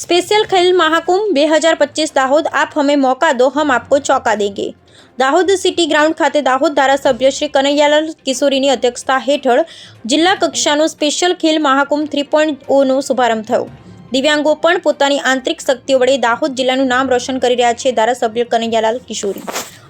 Special खेल महाकुंभ બે હજાર પચીસ દાહોદ આપ હમે મોકા દો હમ આપકો ચોકા દેંગે દાહોદ સિટી ગ્રાઉન્ડ ખાતે દાહોદ ધારાસભ્ય શ્રી કનૈયાલાલ કિશોરીની અધ્યક્ષતા હેઠળ જિલ્લા કક્ષાનો special Khel Mahakumbh three point ઓનો શુભારંભ થયો દિવ્યાંગો પણ પોતાની આંતરિક શક્તિઓ વડે દાહોદ જિલ્લાનું નામ રોશન કરી રહ્યા છે ધારાસભ્ય કનૈયાલાલ કિશોરી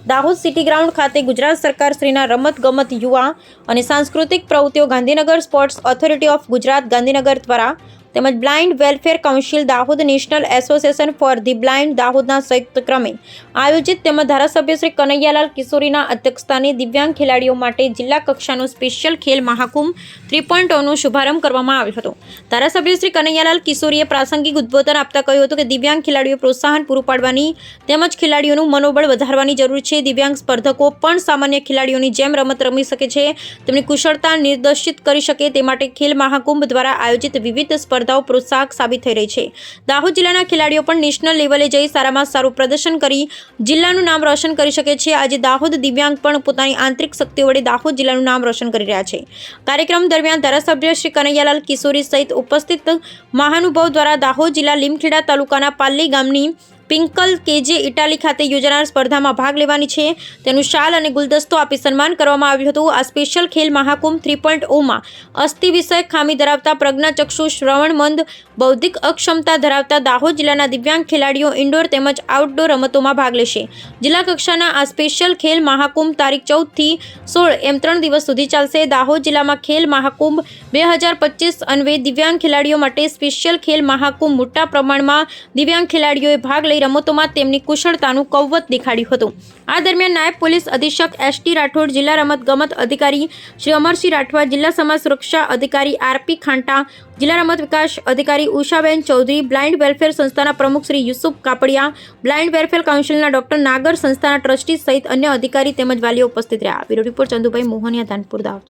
દાહોદ સિટી ગ્રાઉન્ડ ખાતે ગુજરાત સરકાર શ્રીના રમત ગમત યુવા અને સાંસ્કૃતિક પ્રવૃત્તિઓ Gandhinagar sports authority of Gujarat Gandhinagar દ્વારા તેમજ blind welfare council Dahod national association for the blind દાહોદના સંયુક્ત ક્રમે આયોજિત તેમજ ધારાસભ્ય શ્રી કનૈયાલાલ કિશોરીના અધ્યક્ષસ્થાને દિવ્યાંગ ખેલાડીઓ માટે જિલ્લા કક્ષાનો special Khel Mahakumbh three point શુભારંભ કરવામાં આવ્યો હતો. ધારાસભ્ય શ્રી કનૈયાલાલ કિશોરીએ પ્રાસંગિક ઉદ્બોધન આપતા કહ્યું હતું કે દિવ્યાંગ ખેલાડીઓ પ્રોત્સાહન પૂરું પાડવાની તેમજ ખેલાડીઓનું મનોબળ વધારવાની જરૂર છે. દિવ્યાંગ સ્પર્ધકો પણ સામાન્ય ખેલાડીઓની જેમ રમત રમી શકે છે. તેમની કુશળતા નિર્દેશિત કરી શકે તે માટે ખેલ મહાકુંભ દ્વારા આયોજિત વિવિધ સ્પર્ધાઓ પ્રોત્સાહક સાબિત થઈ રહી છે. દાહોદ જિલ્લાના ખેલાડીઓ પણ નેશનલ લેવલે જઈ સારામાં સારું પ્રદર્શન કરી જિલ્લાનું નામ રોશન કરી શકે છે. આજે દાહોદ દિવ્યાંગ પણ પોતાની આંતરિક શક્તિઓ વડે દાહોદ જિલ્લાનું નામ રોશન કરી રહ્યા છે. કાર્યક્રમ દરમિયાન ધારાસભ્ય શ્રી કનૈયાલાલ કિશોરી સહિત ઉપસ્થિત મહાનુભાવ દ્વારા દાહોદ જિલ્લા લીમખેડા તાલુકાના પાલ્લી ગામની પિંકલ કેજે ઇટાલી ખાતે યોજાનાર સ્પર્ધામાં ભાગ લેવાની છે. તેનું શાલ અને ગુલદસ્તો આપી સન્માન કરવામાં આવ્યું હતું. આ special Khel Mahakumbh three point ઓમાં અસ્થિ વિષયક ખામી ધરાવતા પ્રજ્ઞાચક્ષુ શ્રવણમંદ, બૌદ્ધિક અક્ષમતા ધરાવતા દાહોદ જિલ્લાના દિવ્યાંગ ખેલાડીઓ ઇન્ડોર તેમજ આઉટડોર રમતોમાં ભાગ લેશે. જિલ્લા કક્ષાના આ સ્પેશિયલ ખેલ મહાકુંભ તારીખ ચૌદથી સોળ એમ ત્રણ દિવસ સુધી ચાલશે. દાહોદ જિલ્લામાં ખેલ મહાકુંભ બે હજાર પચીસ અન્વે દિવ્યાંગ ખેલાડીઓ માટે સ્પેશિયલ ખેલ મહાકુંભ મોટા પ્રમાણમાં દિવ્યાંગ ખેલાડીઓએ ભાગ લઈ રમતોમાં તેમની કુશળતાનું કૌવત દેખાડ્યું હતું. આ દરમિયાન નાયબ પોલીસ અધિક્ષક એસ ટી રાઠોડ, જિલ્લા રમત ગમત અધિકારી શ્રી અમરસિંહ રાઠવા, જિલ્લા સમાજ સુરક્ષા અધિકારી આરપી ખાંટા, જિલ્લા રમત વિકાસ અધિકારી ઉષાબેન ચૌધરી, બ્લાઇન્ડ વેલફેર સંસ્થાના પ્રમુખ શ્રી યુસુફ કાપડિયા, બ્લાઇન્ડ વેલફેર કાઉન્સિલના ડોક્ટર નાગર સંસ્થાના ટ્રસ્ટી સહિત અન્ય અધિકારી તેમજ વાલીઓ ઉપસ્થિત રહ્યા. Bureau report Chandubhai Mohaniya, Dhanpur, Dahod.